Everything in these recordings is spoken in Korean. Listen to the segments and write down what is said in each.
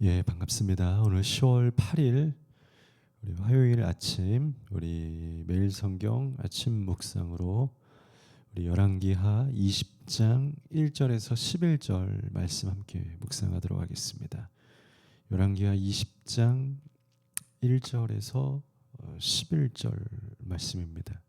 예, 반갑습니다. 오늘 10월 8일 우리 화요일 아침 우리 매일 성경 아침 묵상으로 우리 열왕기하 20장 1절에서 11절 말씀 함께 묵상하도록 하겠습니다. 열왕기하 20장 1절에서 11절 말씀입니다.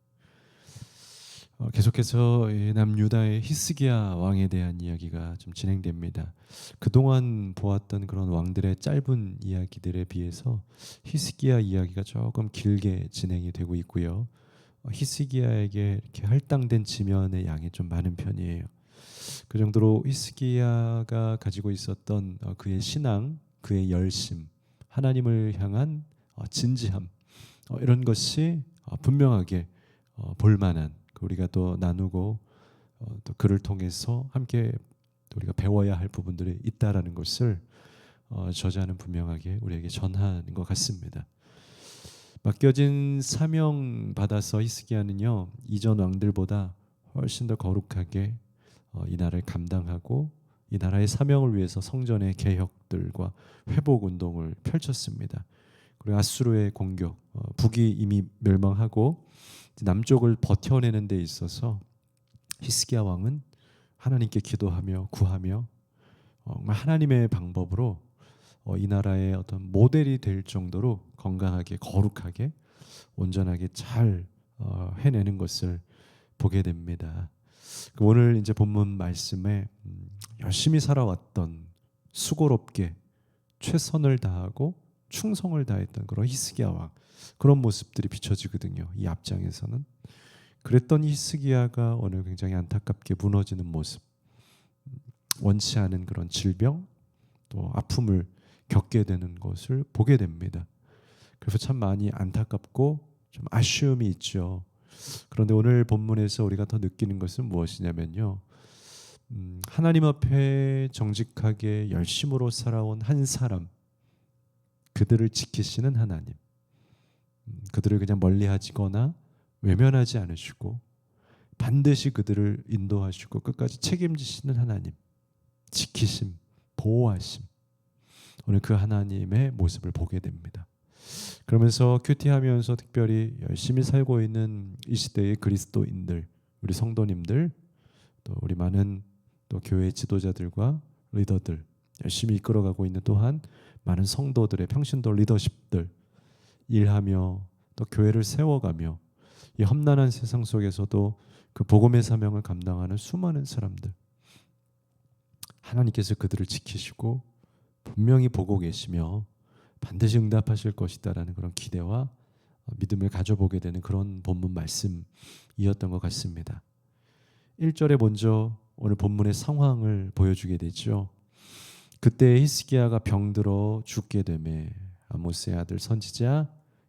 어, 계속해서 남유다의 히스기야 왕에 대한 이야기가 좀 진행됩니다. 그동안 보았던 그런 왕들의 짧은 이야기들에 비해서 히스기야 이야기가 조금 길게 진행이 되고 있고요. 어, 히스기야에게 이렇게 할당된 지면의 양이 좀 많은 편이에요. 그 정도로 히스기야가 가지고 있었던 어, 그의 신앙, 그의 열심, 하나님을 향한 진지함 이런 것이 분명하게 볼만한 우리가 또 나누고 어, 또 그를 통해서 함께 우리가 배워야 할 부분들이 있다라는 것을 어, 저자는 분명하게 우리에게 전하는 것 같습니다. 맡겨진 사명 받아서 히스기야는요 이전 왕들보다 훨씬 더 거룩하게 어, 이 나라를 감당하고 이 나라의 사명을 위해서 성전의 개혁들과 회복 운동을 펼쳤습니다. 그리고 아수르의 공격, 어, 북이 이미 멸망하고 남쪽을 버텨내는 데 있어서 히스기야 왕은 하나님께 기도하며 구하며 어, 하나님의 방법으로 어, 이 나라의 어떤 모델이 될 정도로 건강하게 거룩하게 온전하게 잘 어, 해내는 것을 보게 됩니다. 그 오늘 이제 본문 말씀에 음, 열심히 살아왔던 수고롭게 최선을 다하고 충성을 다했던 그런 히스기야 왕 그런 모습들이 비춰지거든요. 이 앞장에서는 그랬던 히스기야가 오늘 굉장히 안타깝게 무너지는 모습, 원치 않은 그런 질병 또 아픔을 겪게 되는 것을 보게 됩니다. 그래서 참 많이 안타깝고 좀 아쉬움이 있죠. 그런데 오늘 본문에서 우리가 더 느끼는 것은 무엇이냐면요. 음, 하나님 앞에 정직하게 열심으로 살아온 한 사람, 그들을 지키시는 하나님. 음, 그들을 그냥 멀리하지거나 외면하지 않으시고 반드시 그들을 인도하시고 끝까지 책임지시는 하나님, 지키심, 보호하심. 오늘 그 하나님의 모습을 보게 됩니다. 그러면서 큐티하면서 특별히 열심히 살고 있는 이 시대의 그리스도인들, 우리 성도님들, 또 우리 많은 또 교회 지도자들과 리더들 열심히 이끌어가고 있는 또한 많은 성도들의 평신도 리더십들 일하며 또 교회를 세워가며 이 험난한 세상 속에서도 그 복음의 사명을 감당하는 수많은 사람들 하나님께서 그들을 지키시고 분명히 보고 계시며 반드시 응답하실 것이다라는 그런 기대와 믿음을 가져보게 되는 그런 본문 말씀이었던 것 같습니다. 1절에 먼저 오늘 본문의 상황을 보여주게 되죠. 그때 히스기야가 병들어 죽게 되매 아모스의 아들 선지자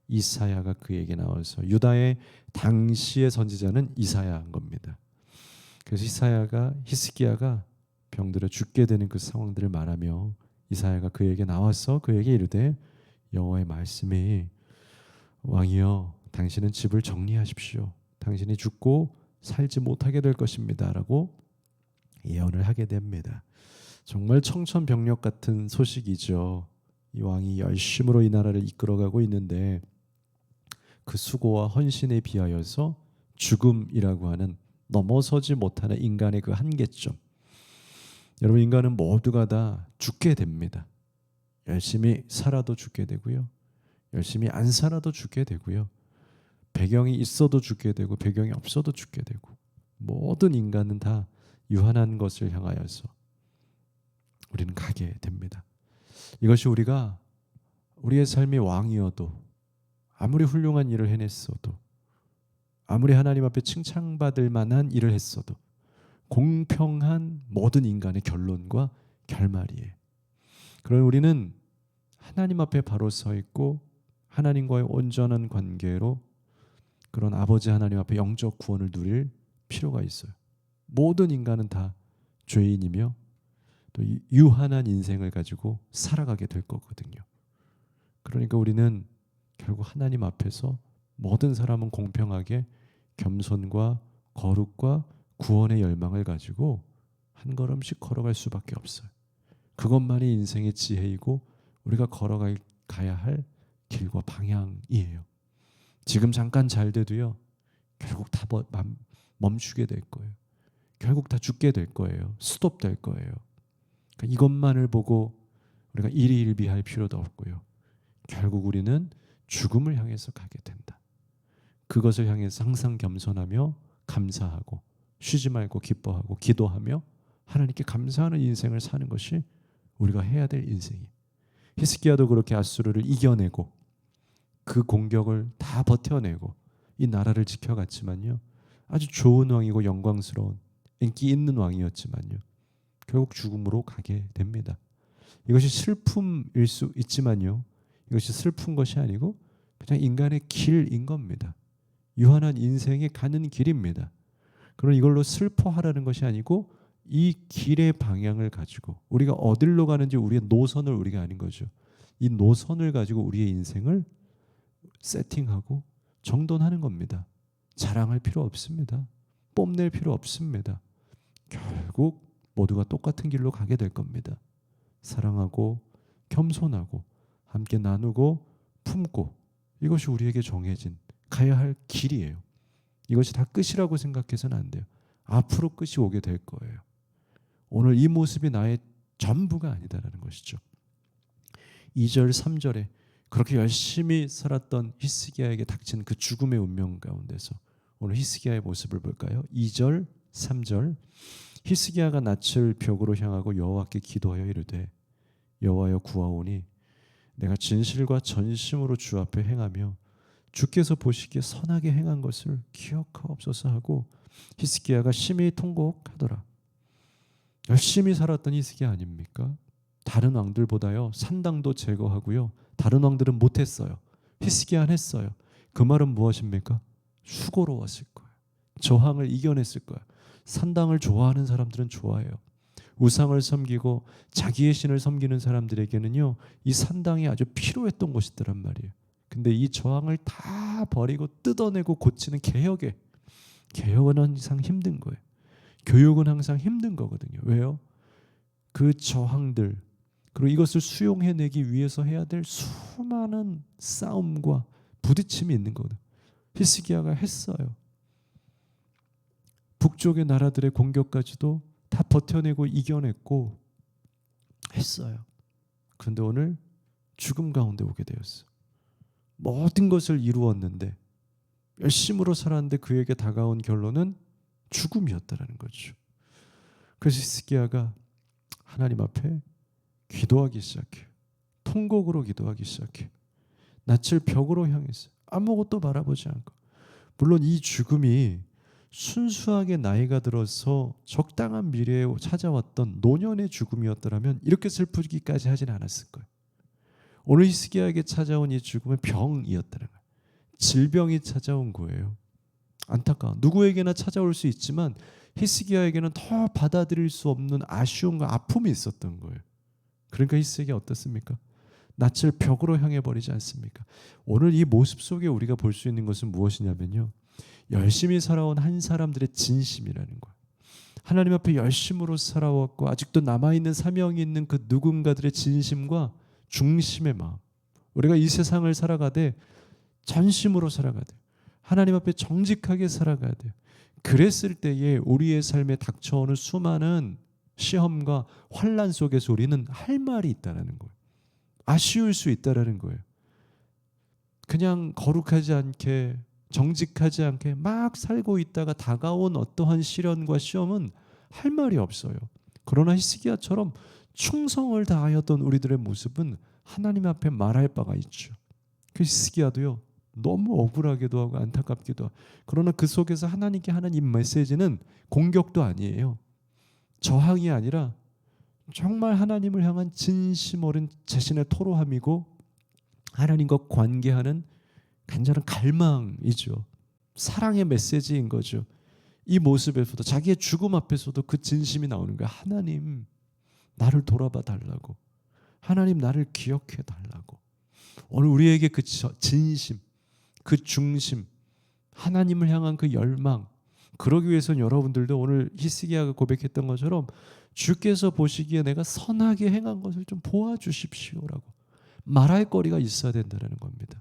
이사야가 그에게 나와서 유다의 당시의 선지자는 이사야인 겁니다. 그래서 이사야가 히스기야가 병들어 죽게 되는 그 상황들을 말하며 이사야가 그에게 나와서 그에게 이르되 여호와의 말씀이 왕이여 당신은 집을 정리하십시오. 당신이 죽고 살지 못하게 될 것입니다라고 예언을 하게 됩니다. 정말 청천벽력 같은 소식이죠. 이 왕이 열심으로 이 나라를 이끌어가고 있는데 그 수고와 헌신에 비하여서 죽음이라고 하는 넘어서지 못하는 인간의 그 한계점. 여러분 인간은 모두가 다 죽게 됩니다. 열심히 살아도 죽게 되고요. 열심히 안 살아도 죽게 되고요. 배경이 있어도 죽게 되고 배경이 없어도 죽게 되고 모든 인간은 다 유한한 것을 향하여서 우리는 가게 됩니다. 이것이 우리가 우리의 삶이 왕이어도 아무리 훌륭한 일을 해냈어도 아무리 하나님 앞에 칭찬받을 만한 일을 했어도 공평한 모든 인간의 결론과 결말이에요. 그럼 우리는 하나님 앞에 바로 서 있고 하나님과의 온전한 관계로 그런 아버지 하나님 앞에 영적 구원을 누릴 필요가 있어요. 모든 인간은 다 죄인이며 또 유한한 인생을 가지고 살아가게 될 거거든요. 그러니까 우리는 결국 하나님 앞에서 모든 사람은 공평하게 겸손과 거룩과 구원의 열망을 가지고 한 걸음씩 걸어갈 수밖에 없어요. 그것만이 인생의 지혜이고 우리가 걸어가야 할 길과 방향이에요. 지금 잠깐 잘 돼도요. 결국 다 멈추게 될 거예요. 결국 다 죽게 될 거예요. 스톱 될 거예요. 그러니까 이것만을 보고 우리가 일희일비할 필요도 없고요. 결국 우리는 죽음을 향해서 가게 된다. 그것을 향해서 항상 겸손하며 감사하고 쉬지 말고 기뻐하고 기도하며 하나님께 감사하는 인생을 사는 것이 우리가 해야 될 인생이에요. 히스기야도 그렇게 아수르를 이겨내고 그 공격을 다 버텨내고 이 나라를 지켜갔지만요. 아주 좋은 왕이고 영광스러운 인기 있는 왕이었지만요. 결국 죽음으로 가게 됩니다. 이것이 슬픔일 수 있지만요. 이것이 슬픈 것이 아니고 그냥 인간의 길인 겁니다. 유한한 인생에 가는 길입니다. 그럼 이걸로 슬퍼하라는 것이 아니고 이 길의 방향을 가지고 우리가 어디로 가는지 우리의 노선을 우리가 아는 거죠. 이 노선을 가지고 우리의 인생을 세팅하고 정돈하는 겁니다. 자랑할 필요 없습니다. 뽐낼 필요 없습니다. 결국 모두가 똑같은 길로 가게 될 겁니다. 사랑하고 겸손하고 함께 나누고 품고 이것이 우리에게 정해진 가야 할 길이에요. 이것이 다 끝이라고 생각해서는 안 돼요. 앞으로 끝이 오게 될 거예요. 오늘 이 모습이 나의 전부가 아니다라는 것이죠. 2절 3절에 그렇게 열심히 살았던 히스기야에게 닥친 그 죽음의 운명 가운데서 오늘 히스기야의 모습을 볼까요? 2절 3절 히스기야가 낯을 벽으로 향하고 여호와께 기도하여 이르되 여호와여 구하오니 내가 진실과 전심으로 주 앞에 행하며 주께서 보시기에 선하게 행한 것을 기억하옵소서 하고 히스기야가 심히 통곡하더라. 열심히 살았던 히스기야 아닙니까? 다른 왕들보다요 산당도 제거하고요 다른 왕들은 못했어요. 히스기야는 했어요. 그 말은 무엇입니까? 수고로웠을 거예요. 저항을 이겨냈을 거예요. 산당을 좋아하는 사람들은 좋아해요. 우상을 섬기고 자기의 신을 섬기는 사람들에게는요 이 산당이 아주 필요했던 곳이더란 말이에요. 근데 이 저항을 다 버리고 뜯어내고 고치는 개혁에 개혁은 항상 힘든 거예요. 교육은 항상 힘든 거거든요. 왜요? 그 저항들 그리고 이것을 수용해내기 위해서 해야 될 수많은 싸움과 부딪힘이 있는 거거든요. 히스기야가 했어요. 북쪽의 나라들의 공격까지도 다 버텨내고 이겨냈고 했어요. 그런데 오늘 죽음 가운데 오게 되었어. 모든 것을 이루었는데 열심으로 살았는데 그에게 다가온 결론은 죽음이었다라는 거죠. 그래서 히스기야가 하나님 앞에 기도하기 시작해. 통곡으로 기도하기 시작해. 낯을 벽으로 향해서 아무것도 바라보지 않고 물론 이 죽음이 순수하게 나이가 들어서 적당한 미래에 찾아왔던 노년의 죽음이었더라면 이렇게 슬프기까지 하진 않았을 거예요. 오늘 히스기야에게 찾아온 이 죽음은 병이었다는 거예요. 질병이 찾아온 거예요. 안타까워. 누구에게나 찾아올 수 있지만 히스기야에게는 더 받아들일 수 없는 아쉬움과 아픔이 있었던 거예요. 그러니까 히스기야 어떻습니까? 낯을 벽으로 향해 버리지 않습니까? 오늘 이 모습 속에 우리가 볼 수 있는 것은 무엇이냐면요. 열심히 살아온 한 사람들의 진심이라는 거예요. 하나님 앞에 열심으로 살아왔고 아직도 남아 있는 사명이 있는 그 누군가들의 진심과 중심의 마음. 우리가 이 세상을 살아가되 전심으로 살아가야. 하나님 앞에 정직하게 살아가야 돼요. 그랬을 때에 우리의 삶에 닥쳐오는 수많은 시험과 환란 속에서 우리는 할 말이 있다라는 거예요. 아쉬울 수 있다라는 거예요. 그냥 거룩하지 않게 정직하지 않게 막 살고 있다가 다가온 어떠한 시련과 시험은 할 말이 없어요. 그러나 히스기야처럼 충성을 다하였던 우리들의 모습은 하나님 앞에 말할 바가 있죠. 그 히스기야도요. 너무 억울하기도 하고 안타깝기도 하고 그러나 그 속에서 하나님께 하는 이 메시지는 공격도 아니에요. 저항이 아니라 정말 하나님을 향한 진심 어린 자신의 토로함이고 하나님과 관계하는 간절한 갈망이죠. 사랑의 메시지인 거죠. 이 모습에서도 자기의 죽음 앞에서도 그 진심이 나오는 거야. 하나님 나를 돌아봐 달라고. 하나님 나를 기억해 달라고. 오늘 우리에게 그 진심, 그 중심, 하나님을 향한 그 열망. 그러기 위해서는 여러분들도 오늘 히스기야가 고백했던 것처럼 주께서 보시기에 내가 선하게 행한 것을 좀 보아 주십시오라고. 말할 거리가 있어야 된다는 겁니다.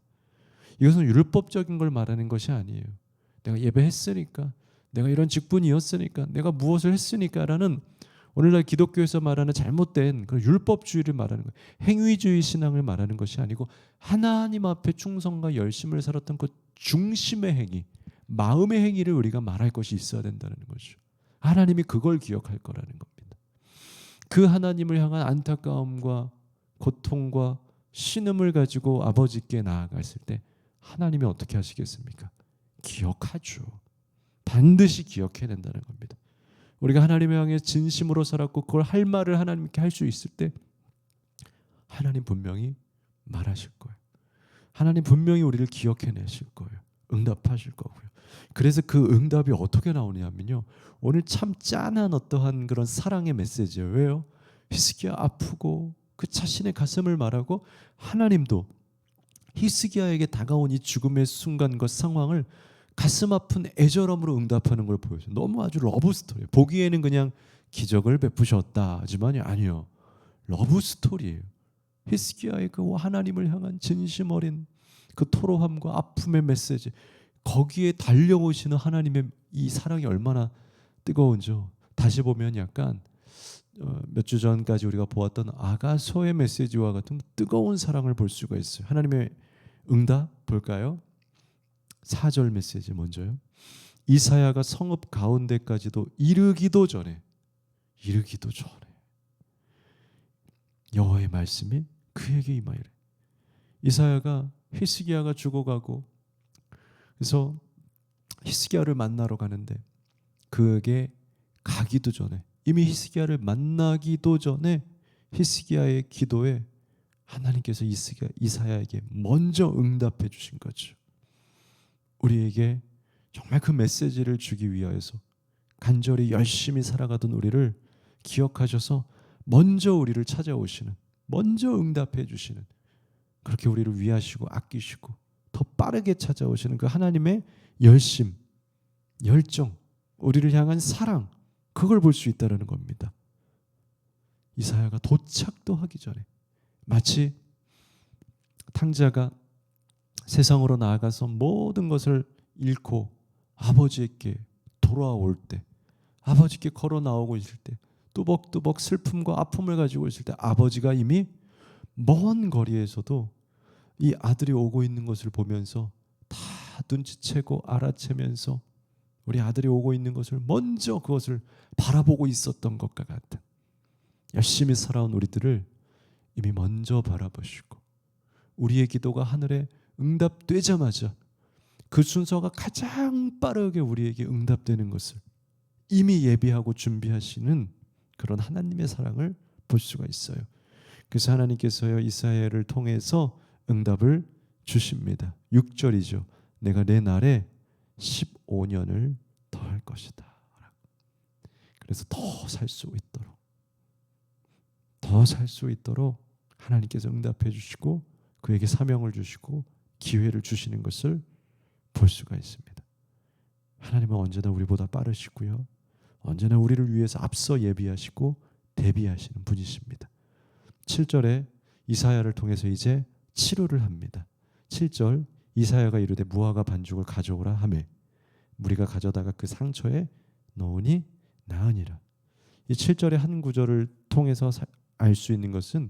이것은 율법적인 걸 말하는 것이 아니에요. 내가 예배했으니까, 내가 이런 직분이었으니까, 내가 무엇을 했으니까라는 오늘날 기독교에서 말하는 잘못된 그런 율법주의를 말하는 거예요. 행위주의 신앙을 말하는 것이 아니고 하나님 앞에 충성과 열심을 살았던 그 중심의 행위, 마음의 행위를 우리가 말할 것이 있어야 된다는 거죠. 하나님이 그걸 기억할 거라는 겁니다. 그 하나님을 향한 안타까움과 고통과 신음을 가지고 아버지께 나아갔을 때 하나님이 어떻게 하시겠습니까? 기억하죠. 반드시 기억해야 된다는 겁니다. 우리가 하나님을 향해 진심으로 살았고 그걸 할 말을 하나님께 할 수 있을 때 하나님 분명히 말하실 거예요. 하나님 분명히 우리를 기억해내실 거예요. 응답하실 거고요. 그래서 그 응답이 어떻게 나오냐면요. 오늘 참 짠한 어떠한 그런 사랑의 메시지예요. 왜요? 히스기야 아프고 그 자신의 가슴을 말하고 하나님도 히스기야에게 다가온 이 죽음의 순간과 상황을 가슴 아픈 애절함으로 응답하는 걸 보여줘요. 너무 아주 러브 스토리. 보기에는 그냥 기적을 베푸셨다 하지만요 아니요. 러브 스토리예요. 히스기야의 그 하나님을 향한 진심 어린 그 토로함과 아픔의 메시지 거기에 달려오시는 하나님의 이 사랑이 얼마나 뜨거운지요. 다시 보면 약간 어, 몇주 전까지 우리가 보았던 아가서의 메시지와 같은 뜨거운 사랑을 볼 수가 있어요. 하나님의 응답 볼까요? 4절 메시지 먼저요. 이사야가 성읍 가운데까지도 이르기도 전에 이르기도 전에 여호와의 말씀이 그에게 임하이래. 이사야가 히스기야가 죽어가고 그래서 히스기야를 만나러 가는데 그에게 가기도 전에 이미 히스기야를 만나기도 전에 히스기야의 기도에 하나님께서 이사야에게 먼저 응답해 주신 거죠. 우리에게 정말 그 메시지를 주기 위하여서 간절히 열심히 살아가던 우리를 기억하셔서 먼저 우리를 찾아오시는 먼저 응답해 주시는 그렇게 우리를 위하시고 아끼시고 더 빠르게 찾아오시는 그 하나님의 열심, 열정, 우리를 향한 사랑 그걸 볼 수 있다라는 겁니다. 이사야가 도착도 하기 전에 마치 탕자가 세상으로 나아가서 모든 것을 잃고 아버지께 돌아올 때 아버지께 걸어 나오고 있을 때 뚜벅뚜벅 슬픔과 아픔을 가지고 있을 때 아버지가 이미 먼 거리에서도 이 아들이 오고 있는 것을 보면서 다 눈치채고 알아채면서 우리 아들이 오고 있는 것을 먼저 그것을 바라보고 있었던 것과 같은 열심히 살아온 우리들을 이미 먼저 바라보시고 우리의 기도가 하늘에 응답되자마자 그 순서가 가장 빠르게 우리에게 응답되는 것을 이미 예비하고 준비하시는 그런 하나님의 사랑을 볼 수가 있어요. 그래서 하나님께서요 이사야를 통해서 응답을 주십니다. 6절이죠. 내가 내 날에 15년을 더할 것이다. 그래서 더 살 수 있도록 더 살 수 있도록 하나님께서 응답해 주시고 그에게 사명을 주시고 기회를 주시는 것을 볼 수가 있습니다. 하나님은 언제나 우리보다 빠르시고요. 언제나 우리를 위해서 앞서 예비하시고 대비하시는 분이십니다. 7절에 이사야를 통해서 이제 치료를 합니다. 7절 이사야가 이르되 무화과 반죽을 가져오라 하매 무리가 가져다가 그 상처에 넣으니 나으니라. 이 7절의 한 구절을 통해서 알 수 있는 것은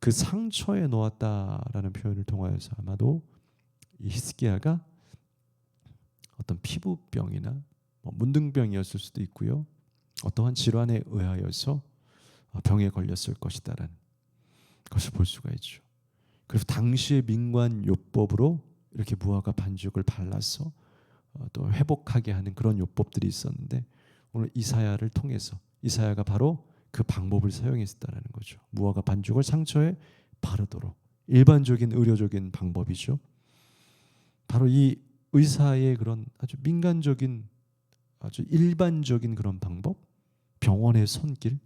그 상처에 놓았다라는 표현을 통하여서 아마도 이 히스기야가 어떤 피부병이나 뭐 문둥병이었을 수도 있고요. 어떠한 질환에 의하여서 병에 걸렸을 것이다라는 것을 볼 수가 있죠. 그래서 당시의 민관 요법으로 이렇게 무화과 반죽을 발라서 어, 또 회복하게 하는 그런 요법들이 있었는데 오늘 이사야를 통해서 이사야가 바로 그 방법을 사용했다라는 거죠. 무화과 반죽을 상처에 바르도록 일반적인 의료적인 방법이죠. 바로 이 의사의 그런 아주 민간적인 아주 일반적인 그런 방법, 병원의 손길,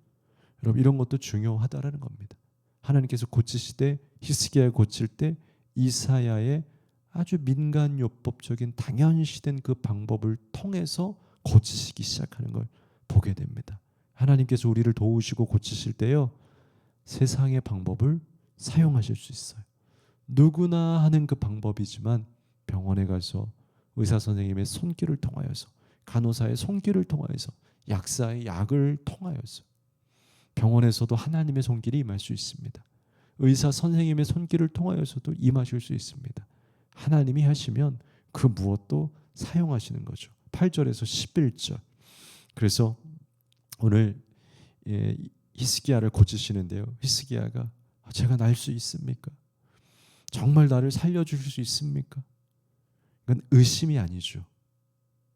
여러분 이런 것도 중요하다라는 겁니다. 하나님께서 고치시되 히스기야 고칠 때 이사야의 아주 민간 요법적인 당연시된 그 방법을 통해서 고치시기 시작하는 걸 보게 됩니다. 하나님께서 우리를 도우시고 고치실 때요 세상의 방법을 사용하실 수 있어요. 누구나 하는 그 방법이지만 병원에 가서 의사 선생님의 손길을 통하여서 간호사의 손길을 통하여서 약사의 약을 통하여서 병원에서도 하나님의 손길이 임할 수 있습니다. 의사 선생님의 손길을 통하여서도 임하실 수 있습니다. 하나님이 하시면 그 무엇도 사용하시는 거죠. 8절에서 11절. 그래서 오늘 예, 히스기야를 고치시는데요. 히스기야가 제가 날 수 있습니까? 정말 나를 살려주실 수 있습니까? 이건 의심이 아니죠.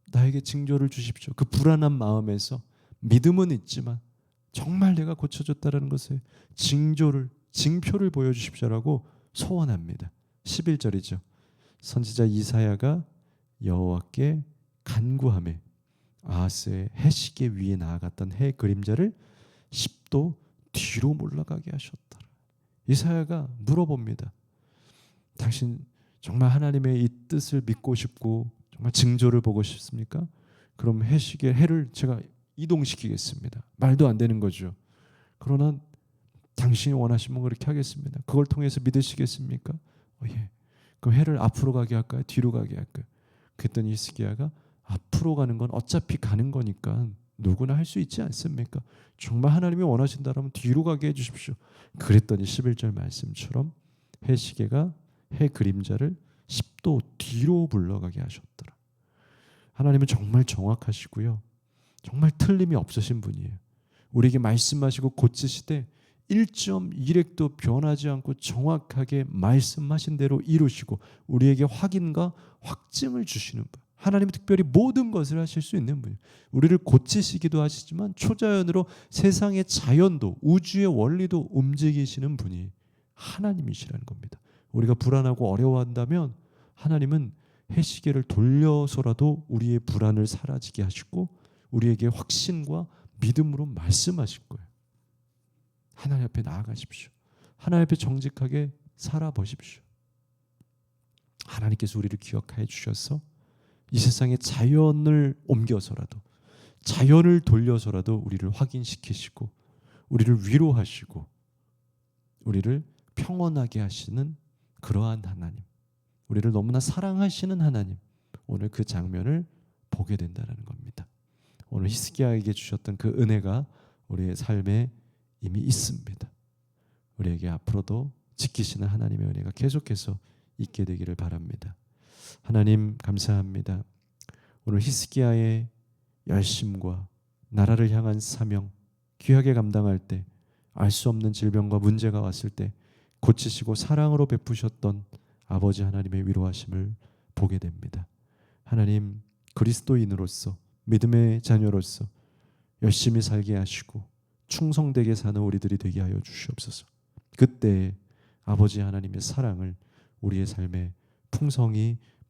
나에게 징조를 주십시오. 그 불안한 마음에서 믿음은 있지만 정말 내가 고쳐졌다는 것에 징조를 징표를 보여주십시오라고 소원합니다. 11절이죠. 선지자 이사야가 여호와께 간구함에 아하스의 해시계 위에 나아갔던 해 그림자를 10도 뒤로 몰라가게 하셨더라. 이사야가 물어봅니다. 당신 정말 하나님의 이 뜻을 믿고 싶고 정말 징조를 보고 싶습니까? 그럼 해시계 해를 제가 이동시키겠습니다. 말도 안 되는 거죠. 그러나 당신이 원하시면 그렇게 하겠습니다. 그걸 통해서 믿으시겠습니까? 어, 예. 그럼 해를 앞으로 가게 할까요? 뒤로 가게 할까요? 그랬더니 히스기야가 앞으로 가는 건 어차피 가는 거니까 누구나 할 수 있지 않습니까? 정말 하나님이 원하신다면 뒤로 가게 해 주십시오. 그랬더니 11절 말씀처럼 해 시계가 해 그림자를 10도 뒤로 물러가게 하셨더라. 하나님은 정말 정확하시고요. 정말 틀림이 없으신 분이에요. 우리에게 말씀하시고 고치시되 1.1획도 변하지 않고 정확하게 말씀하신 대로 이루시고 우리에게 확인과 확증을 주시는 분. 하나님은 특별히 모든 것을 하실 수 있는 분이에요. 우리를 고치시기도 하시지만 초자연으로 세상의 자연도 우주의 원리도 움직이시는 분이 하나님이시라는 겁니다. 우리가 불안하고 어려워한다면 하나님은 해시계를 돌려서라도 우리의 불안을 사라지게 하시고 우리에게 확신과 믿음으로 말씀하실 거예요. 하나님 앞에 나아가십시오. 하나님 앞에 정직하게 살아보십시오. 하나님께서 우리를 기억하여 주셔서 이 세상의 자연을 옮겨서라도 자연을 돌려서라도 우리를 확인시키시고 우리를 위로하시고 우리를 평온하게 하시는 그러한 하나님, 우리를 너무나 사랑하시는 하나님, 오늘 그 장면을 보게 된다는 겁니다. 오늘 히스기야에게 주셨던 그 은혜가 우리의 삶에 이미 있습니다. 우리에게 앞으로도 지키시는 하나님의 은혜가 계속해서 있게 되기를 바랍니다. 하나님 감사합니다. 오늘 히스기야의 열심과 나라를 향한 사명 귀하게 감당할 때 알 수 없는 질병과 문제가 왔을 때 고치시고 사랑으로 베푸셨던 아버지 하나님의 위로하심을 보게 됩니다. 하나님 그리스도인으로서 믿음의 자녀로서 열심히 살게 하시고 충성되게 사는 우리들이 되게 하여 주시옵소서. 그때 아버지 하나님의 사랑을 우리의 삶에 풍성히